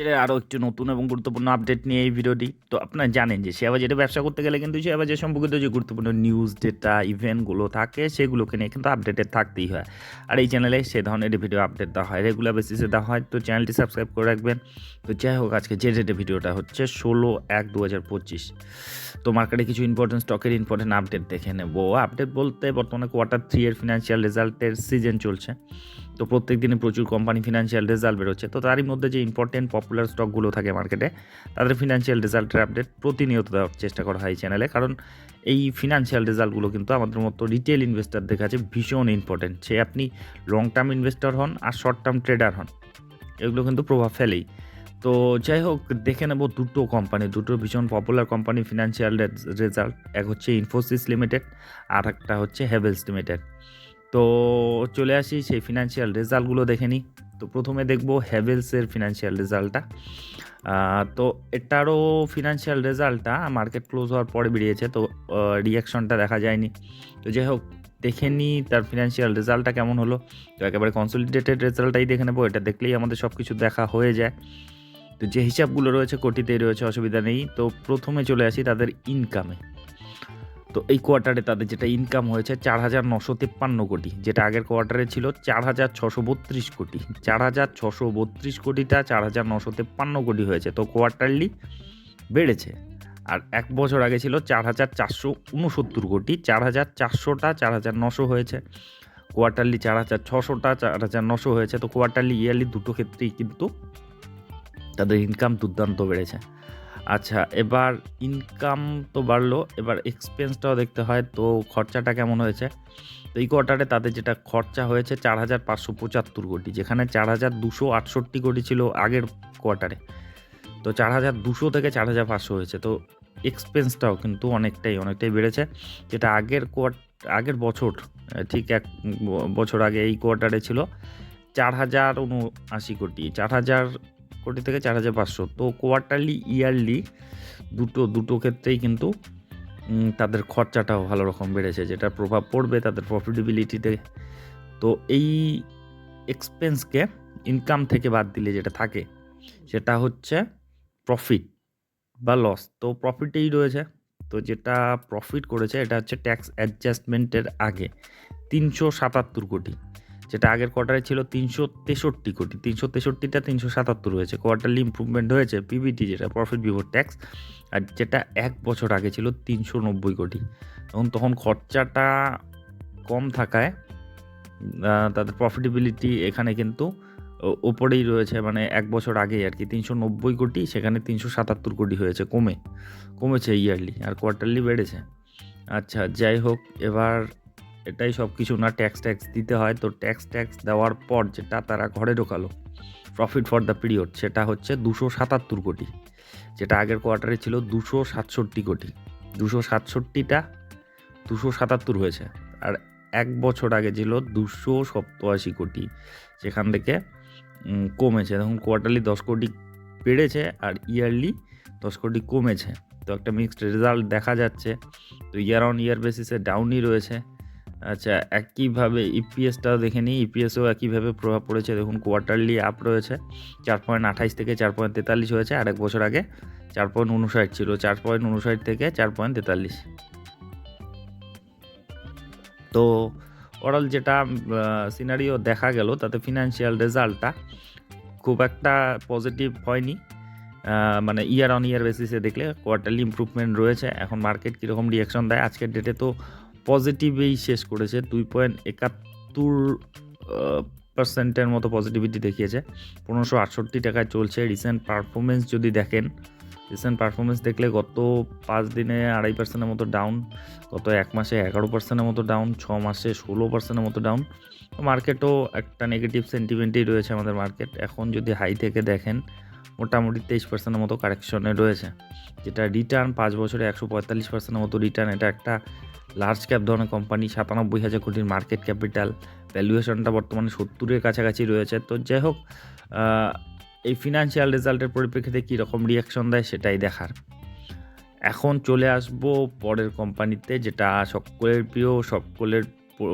যেটা আরও একটি নতুন এবং গুরুত্বপূর্ণ আপডেট নিয়ে এই ভিডিওটি তো আপনারা জানেন যে শেয়ার বাজারে ব্যবসা করতে গেলে কিন্তু শেয়ার বাজার সম্পর্কিত যে গুরুত্বপূর্ণ নিউজ ডেটা ইভেন্টগুলো থাকে, সেগুলোকে নিয়ে কিন্তু আপডেটেড থাকতেই হয়। আর এই চ্যানেলে সে ধরনের ভিডিও আপডেট দেওয়া হয় রেগুলার বেসিসে দেওয়া হয়। তো চ্যানেলটি সাবস্ক্রাইব করে রাখবেন। তো যাই হোক, আজকে যে ডেটে ভিডিওটা হচ্ছে ষোলো এক দু হাজার পঁচিশ। তো মার্কেটে কিছু ইম্পর্টেন্ট স্টকের ইম্পর্টেন্ট আপডেট দেখে নেব। আপডেট বলতে বর্তমানে কোয়ার্টার থ্রি এর ফিনান্সিয়াল রেজাল্টের সিজন চলছে। তো প্রত্যেক দিনে প্রচুর কোম্পানি ফিনান্সিয়াল রেজাল্ট বেরোচ্ছে। তো তারই মধ্যে যে ইম্পর্টেন্ট পপুলার স্টকগুলো থাকে মার্কেটে তাদের ফিনান্সিয়াল রেজাল্টের আপডেট প্রতিনিয়ত দেওয়ার চেষ্টা করা হয় চ্যানেলে কারণ এই ফিনান্সিয়াল রেজাল্টগুলো কিন্তু আমাদের মতো রিটেল ইনভেস্টারদের কাছে ভীষণ ইম্পর্টেন্ট সে আপনি লং টার্ম ইনভেস্টর হন আর শর্ট টার্ম ট্রেডার হন, এগুলো কিন্তু প্রভাব ফেলেই। তো যাই হোক, দেখে নেব দুটো কোম্পানি দুটো ভীষণ পপুলার কোম্পানি ফিনান্সিয়াল রেজাল্ট এক হচ্ছে ইনফোসিস লিমিটেড আর একটা হচ্ছে হ্যাভেলস লিমিটেড তো চলে আসি সেই ফিনান্সিয়াল রেজাল্টগুলো দেখে নিই। তো প্রথমে দেখব হ্যাভেলসের ফিনান্সিয়াল রেজাল্টটা তো এটারও ফিনান্সিয়াল রেজাল্টটা মার্কেট ক্লোজ হওয়ার পরে বেরিয়েছে, তো রিয়াকশনটা দেখা যায়নি। তো যাই হোক, দেখে নিই তার ফিনান্সিয়াল রেজাল্টটা কেমন হলো। তো একেবারে কনসলিডেটেড রেজাল্টটাই দেখে নেব, এটা দেখলেই আমাদের সব কিছু দেখা হয়ে যায়। তো যে হিসাবগুলো রয়েছে, কোটিতেই রয়েছে, অসুবিধা নেই। তো প্রথমে চলে আসি তাদের ইনকামে তো এই কোয়ার্টারে তাদের যেটা ইনকাম হয়েছে চার হাজার নশো তেপ্পান্ন কোটি, যেটা আগের কোয়ার্টারে ছিল চার হাজার ছশো বত্রিশ কোটি। চার হাজার ছশো বত্রিশ কোটিটা চার হাজার নশো তেপ্পান্ন কোটি হয়েছে, তো কোয়ার্টারলি বেড়েছে। আর এক বছর আগে ছিল চার হাজার চারশো উনসত্তর কোটি, চার হাজার চারশোটা চার হাজার নশো হয়েছে। কোয়ার্টারলি চার হাজার ছশোটা চার হাজার নশো হয়েছে, তো কোয়ার্টারলি ইয়ারলি দুটো ক্ষেত্রেই কিন্তু তাদের ইনকাম দুর্দান্ত বেড়েছে। আচ্ছা এবার ইনকাম তো বাড়লো, এবার এক্সপেন্সটাও দেখতে হয়, তো খরচাটা কেমন হয়েছে? তো এই কোয়ার্টারে তাদের যেটা খরচা হয়েছে চার হাজার পাঁচশো পঁচাত্তর কোটি, যেখানে চার হাজার দুশো আটষট্টি কোটি ছিল আগের কোয়ার্টারে তো চার হাজার দুশো থেকে চার হাজার পাঁচশো হয়েছে, তো এক্সপেন্সটাও কিন্তু অনেকটাই অনেকটাই বেড়েছে। যেটা আগের কোয়ার্ট আগের বছর ঠিক এক বছর আগে এই কোয়ার্টারে ছিল চার হাজার উনআশি কোটি, চার হাজার কোটি থেকে চার হাজার পাঁচশো। তো কোয়ার্টারলি ইয়ারলি দুটো দুটো ক্ষেত্রেই কিন্তু তাদের খরচাটাও ভালো রকম বেড়েছে, যেটা প্রভাব পড়বে তাদের প্রফিটেবিলিটিতে তো এই এক্সপেন্সকে ইনকাম থেকে বাদ দিলে যেটা থাকে, সেটা হচ্ছে প্রফিট বা লস তো প্রফিটেই রয়েছে, তো যেটা প্রফিট করেছে, এটা হচ্ছে ট্যাক্স অ্যাডজাস্টমেন্টের আগে। তিনশো সাতাত্তর কোটি। যেটা আগের কোয়ার্টারে ছিল তিনশো তেষট্টি কোটি। তিনশো তেষট্টিটা তিনশো সাতাত্তর হয়েছে। কোয়ার্টারলি ইম্প্রুভমেন্ট হয়েছে পিবিটি যেটা প্রফিট বিফোর ট্যাক্স আর যেটা এক বছর আগে ছিল তিনশো নব্বই কোটি। এবং তখন খরচাটা কম থাকায় তাদের প্রফিটেবিলিটি এখানে কিন্তু ওপরেই রয়েছে। মানে এক বছর আগে আর কি, তিনশো নব্বই কোটি, সেখানে তিনশো সাতাত্তর কোটি হয়েছে কমে, কমেছে ইয়ারলি আর কোয়ার্টারলি বেড়েছে। আচ্ছা যাই হোক, এবার এটাই সব কিছু না ট্যাক্স ট্যাক্স দিতে হয়। তো ট্যাক্স ট্যাক্স দেওয়ার পর যেটা তারা ঘরে ঢোকালো প্রফিট ফর দ্য পিরিয়ড সেটা হচ্ছে দুশো সাতাত্তর কোটি। যেটা আগের কোয়ার্টারে ছিল দুশো সাতষট্টি কোটি। দুশো সাতষট্টিটা দুশো সাতাত্তর হয়েছে। আর এক বছর আগে ছিল দুশো সপ্তআশি কোটি সেখান থেকে কমেছে। তখন কোয়ার্টারলি দশ কোটি বেড়েছে আর ইয়ারলি দশ কোটি কমেছে। তো একটা মিক্সড রেজাল্ট দেখা যাচ্ছে। তো ইয়ার অন ইয়ার বেসিসে ডাউনই রয়েছে। আচ্ছা একইভাবে ইপিএসটাও দেখে নিই। ইপিএসও একইভাবে প্রভাব পড়েছে। দেখুন কোয়ার্টারলি আপ রয়েছে। চার পয়েন্ট আঠাইশ থেকে চার পয়েন্ট তেতাল্লিশ হয়েছে আর এক বছর আগে। চার পয়েন্ট উনষাট ছিল। চার পয়েন্ট উনষাট থেকে চার পয়েন্ট তেতাল্লিশ। তো ওরাল যেটা সিনারিও দেখা গেল, তাতে ফিনান্সিয়াল রেজাল্টটা খুব একটা পজিটিভ হয়নি। মানে ইয়ার অন ইয়ার বেসিসে দেখলে কোয়ার্টারলি ইম্প্রুভমেন্ট রয়েছে। এখন মার্কেট কীরকম রিয়াকশন দেয়? আজকের ডেটে তো পজিটিভেই শেষ করেছে। দুই পয়েন্ট একাত্তর পার্সেন্টের মতো পজিটিভিটি দেখিয়েছে। পনেরোশো আটষট্টি টাকায় চলছে রিসেন্ট পারফরমেন্স যদি দেখেন। রিসেন্ট পারফরমেন্স দেখলে গত পাঁচ দিনে আড়াই পার্সেন্টের মতো ডাউন গত এক মাসে এগারো পার্সেন্টের মতো ডাউন ছ মাসে ষোলো পার্সেন্টের মতো ডাউন মার্কেটও একটা নেগেটিভ সেন্টিমেন্টেই রয়েছে আমাদের মার্কেট এখন যদি হাই থেকে দেখেন, মোটামুটি তেইশ পার্সেন্টের মতো কারেকশনে রয়েছে। যেটা রিটার্ন পাঁচ বছরে একশো পঁয়তাল্লিশ পার্সেন্টের মতো রিটার্ন এটা একটা লার্জ ক্যাপ ধরনের কোম্পানি সাতানব্বই হাজার কোটির মার্কেট ক্যাপিটাল ভ্যালুয়েশনটা বর্তমানে সত্তরের কাছাকাছি রয়েছে। তো যাই হোক এই ফিনান্সিয়াল রেজাল্টের পরিপ্রেক্ষিতে কীরকম রিয়াকশন দেয় সেটাই দেখার। এখন চলে আসব পরের কোম্পানিতে যেটা সকলের প্রিয়, সকলের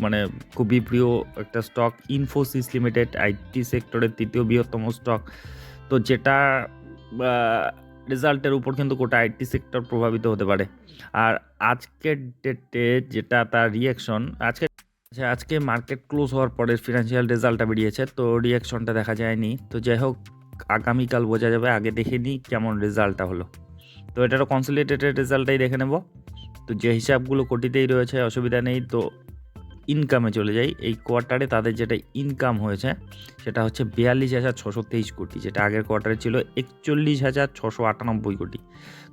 মানে খুবই প্রিয় একটা স্টক ইনফোসিস লিমিটেড আইটি সেক্টরের তৃতীয় বৃহত্তম স্টক তো যেটা রেজাল্টের উপর কিন্তু গোটা আইটি সেক্টর প্রভাবিত হতে পারে। আর আজকের ডেটে যেটা তার রিয়াকশন আজকে আচ্ছা আজকে মার্কেট ক্লোজ হওয়ার পরে ফিনান্সিয়াল রেজাল্টটা বেরিয়েছে, তো রিয়াকশনটা দেখা যায়নি। তো যাই হোক, আগামীকাল বোঝা যাবে, আগে দেখে নিই কেমন রেজাল্টটা হলো। তো এটারও কনসিলিটেটেড রেজাল্টটাই দেখে নেব। তো যে হিসাবগুলো কোটিতেই রয়েছে, অসুবিধা নেই। তো ইনকামে চলে যাই, এই কোয়ার্টারে তাদের যেটা ইনকাম হয়েছে, সেটা হচ্ছে বিয়াল্লিশ হাজার ছশো তেইশ কোটি, যেটা আগের কোয়ার্টারে ছিল একচল্লিশ হাজার ছশো আটানব্বই কোটি।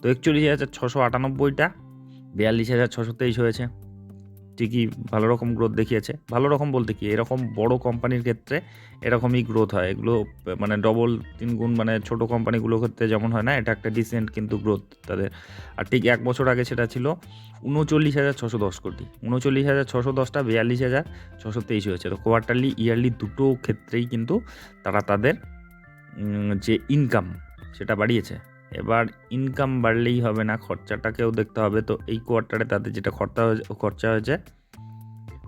তো একচল্লিশ হাজার ছশো আটানব্বইটা বিয়াল্লিশ হাজার ছশো তেইশ হয়েছে। ঠিকই ভালো রকম গ্রোথ দেখিয়েছে। ভালো রকম বলতে কি, এরকম বড় কোম্পানির ক্ষেত্রে এরকমই গ্রোথ হয়। এগুলো মানে ডবল তিন গুণ মানে ছোট কোম্পানিগুলোর ক্ষেত্রে যেমন হয় না, এটা একটা ডিসেন্ট কিন্তু গ্রোথ তাদের। আর ঠিক এক বছর আগে সেটা ছিল উনচল্লিশ হাজার ছশো দশ কোটি। উনচল্লিশ হাজার ছশো দশটা বিয়াল্লিশ হাজার ছশো তেইশ হয়েছে। তো কোয়ার্টারলি ইয়ারলি দুটো ক্ষেত্রেই কিন্তু তারা তাদের যে ইনকাম সেটা বাড়িয়েছে। এবার ইনকাম বাড়লেই হবে না, খরচাটাকেও দেখতে হবে। তো এই কোয়ার্টারে তাদের যেটা খরচা খরচা হয়েছে,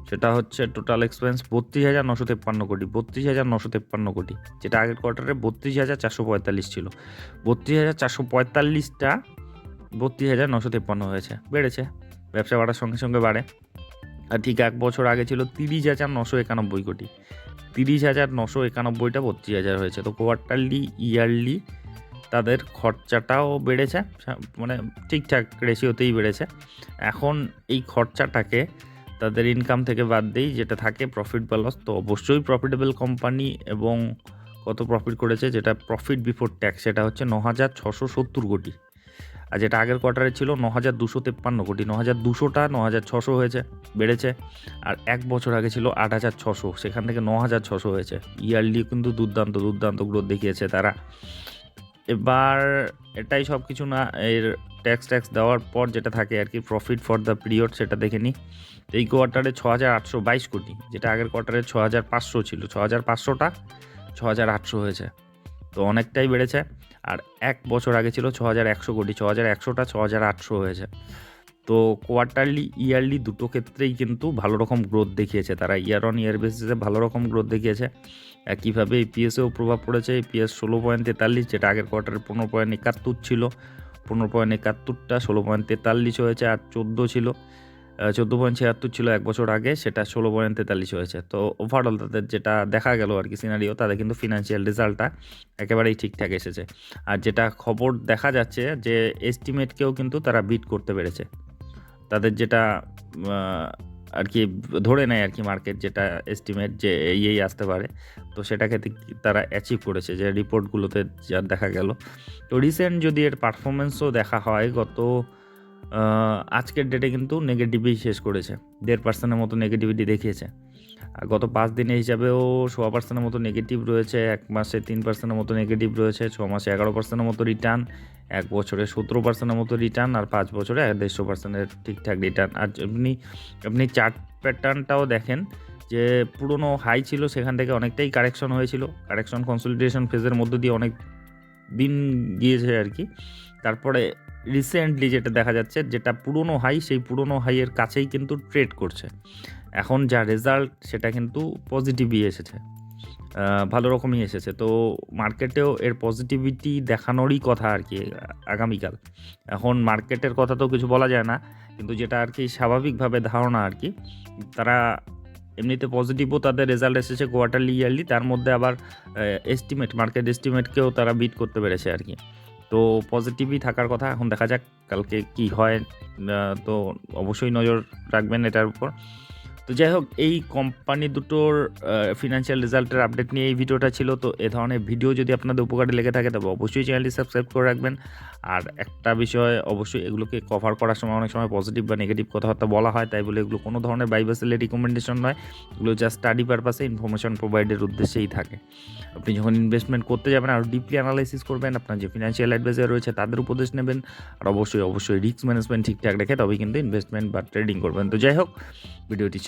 সেটা হচ্ছে টোটাল এক্সপেন্স বত্রিশ হাজার নশো তেপ্পান্ন কোটি, বত্রিশ হাজার নশো তেপ্পান্ন কোটি, যেটা আগের কোয়ার্টারে বত্রিশ হাজার চারশো পঁয়তাল্লিশ ছিল। বত্রিশ হাজার চারশো পঁয়তাল্লিশটা বত্রিশ হাজার নশো তেপ্পান্ন হয়েছে, বেড়েছে, ব্যবসা বাড়ার সঙ্গে সঙ্গে বাড়ে। আর ঠিক এক বছর আগে ছিল তিরিশ হাজার নশো একানব্বই কোটি, তিরিশ হাজার নশো একানব্বইটা বত্রিশ হাজার হয়েছে। তো কোয়ার্টারলি ইয়ারলি তাদের খরচাটাও বেড়েছে মানে ঠিকঠাক রেশিওতেই বেড়েছে। এখন এই খরচাটাকে তাদের ইনকাম থেকে বাদ দিই, যেটা থাকে প্রফিট বা লস তো অবশ্যই প্রফিটেবল কোম্পানি এবং কত প্রফিট করেছে, যেটা প্রফিট বিফোর ট্যাক্স সেটা হচ্ছে ন হাজার ছশো সত্তর কোটি। আর যেটা আগের কোয়ার্টারে ছিল ন হাজার দুশো তেপ্পান্ন কোটি ন হাজার দুশোটা ন হাজার ছশো হয়েছে, বেড়েছে। আর এক বছর আগে ছিল আট হাজার ছশো, সেখান থেকে ন হাজার ছশো হয়েছে। ইয়ারলি কিন্তু দুর্দান্ত দুর্দান্ত গ্রোথ দেখিয়েছে তারা। এবার এটাই সব কিছু না, এর ট্যাক্স ট্যাক্স দেওয়ার পর যেটা থাকে আর কি প্রফিট ফর দ্য পিরিয়ড সেটা দেখে নিই এই কোয়ার্টারে ছ হাজার আটশো বাইশ কোটি, যেটা আগের কোয়ার্টারে ছ হাজার পাঁচশো ছিল ছ হাজার পাঁচশোটা ছ হাজার আটশো হয়েছে। তো অনেকটাই বেড়েছে, আর এক বছর আগে ছিল ছ হাজার একশো কোটি ছ হাজার একশোটা ছ হাজার আটশো হয়েছে। তো কোয়ার্টারলি ইয়ারলি দুটো ক্ষেত্রেই কিন্তু ভালো রকম গ্রোথ দেখিয়েছে, তারা ইয়ার অন ইয়ার বেসিসে ভালো রকম গ্রোথ দেখিয়েছে। একইভাবে ইপিএসেও প্রভাব পড়েছে। ইপিএস ষোলো পয়েন্ট তেতাল্লিশ, যেটা আগের কোয়ার্টারে পনেরো পয়েন্ট একাত্তর ছিল। পনেরো পয়েন্ট একাত্তরটা ষোলো পয়েন্ট তেতাল্লিশ হয়েছে আর চোদ্দ ছিল চোদ্দ পয়েন্ট ছিয়াত্তর ছিল এক বছর আগে, সেটা ষোলো পয়েন্ট তেতাল্লিশ হয়েছে। তো ওভারঅল তাদের যেটা দেখা গেল আর কি সিনারিও তাদের কিন্তু ফিনান্সিয়াল রেজাল্টটা একেবারেই ঠিকঠাক এসেছে। আর যেটা খবর দেখা যাচ্ছে যে এস্টিমেটকেও কিন্তু তারা বিট করতে পেরেছে। তাদের যেটা আর কি ধরে নেয় আর কি মার্কেট যেটা এস্টিমেট যে এই আসতে পারে। তো সেটা ক্ষেত্রে তারা অ্যাচিভ করেছে যে রিপোর্টগুলোতে যা দেখা গেল। তো রিসেন্ট যদি এর পারফরমেন্সও দেখা হয়, গত আজকের ডেটে কিন্তু নেগেটিভই শেষ করেছে। দেড় পার্সেন্টের মতো নেগেটিভিটি দেখিয়েছে। গত পাঁচ দিনের হিসাবেও সোয়া পার্সেন্টের মতো নেগেটিভ রয়েছে, এক মাসে তিন পার্সেন্টের মতো নেগেটিভ রয়েছে, ছ মাসে এগারো পার্সেন্টের মতো রিটার্ন এক বছরে সতেরো পার্সেন্টের মতো রিটার্ন আর পাঁচ বছরে দেড়শো পার্সেন্টের ঠিকঠাক রিটার্ন আর আপনি আপনি চার্ট প্যাটার্নটাও দেখেন যে পুরনো হাই ছিল, সেখান থেকে অনেকটাই কারেকশন হয়েছিল। কারেকশন কনসলিডেশন ফেজের মধ্য দিয়ে অনেক দিন গিয়েছে আর কি। তারপরে রিসেন্টলি যেটা দেখা যাচ্ছে, যেটা পুরনো হাই সেই পুরনো হাইয়ের কাছেই কিন্তু ট্রেড করছে। এখন যা রেজাল্ট সেটা কিন্তু পজিটিভই এসেছে। ভালো রকমই এসেছে। তো মার্কেটেও এর পজিটিভিটি দেখানোরই কথা আর কি, আগামীকাল। এখন মার্কেটের কথা তো কিছু বলা যায় না, কিন্তু যেটা আর কি স্বাভাবিকভাবে ধারণা আর কি, তারা এমনিতে পজিটিভও তাদের রেজাল্ট এসেছে কোয়ার্টারলি ইয়ারলি তার মধ্যে আবার এস্টিমেট মার্কেট এস্টিমেটকেও তারা বিট করতে পেরেছে আর কি। তো পজিটিভই থাকার কথা এখন দেখা যাক কালকে কি হয় তো অবশ্যই নজর রাখবেন এটার উপর। তো যাই হোক, এই কোম্পানি দুটোর ফিনান্সিয়াল রেজাল্টের আপডেট নিয়ে এই ভিডিওটা ছিল। তো এ ধরনের ভিডিও যদি আপনাদের উপকারে লেগে থাকে, তবে অবশ্যই চ্যানেলটি সাবস্ক্রাইব করে রাখবেন। আর একটা বিষয়, অবশ্যই এগুলোকে কভার করার সময় অনেক সময় পজিটিভ বা নেগেটিভ কথাবার্তা বলা হয়। তাই বলে এগুলো কোনো ধরনের বাইবাসেলে রিকমেন্ডেশন নয়। এগুলো জাস্ট স্টাডি পারপাসে ইনফরমেশন প্রোভাইডের উদ্দেশ্যেই থাকে। আপনি যখন ইনভেস্টমেন্ট করতে যাবেন, আর ডিপলি অ্যানালাইসিস করবেন, আপনার যে ফিনান্সিয়াল অ্যাডভাইজার রয়েছে, তাদের উপদেশ নেবেন। আর অবশ্যই অবশ্যই রিস্ক ম্যানেজমেন্ট ঠিকঠাক রেখে তবেই কিন্তু ইনভেস্টমেন্ট বা ট্রেডিং করবেন। তো যাই হোক, ভিডিওটি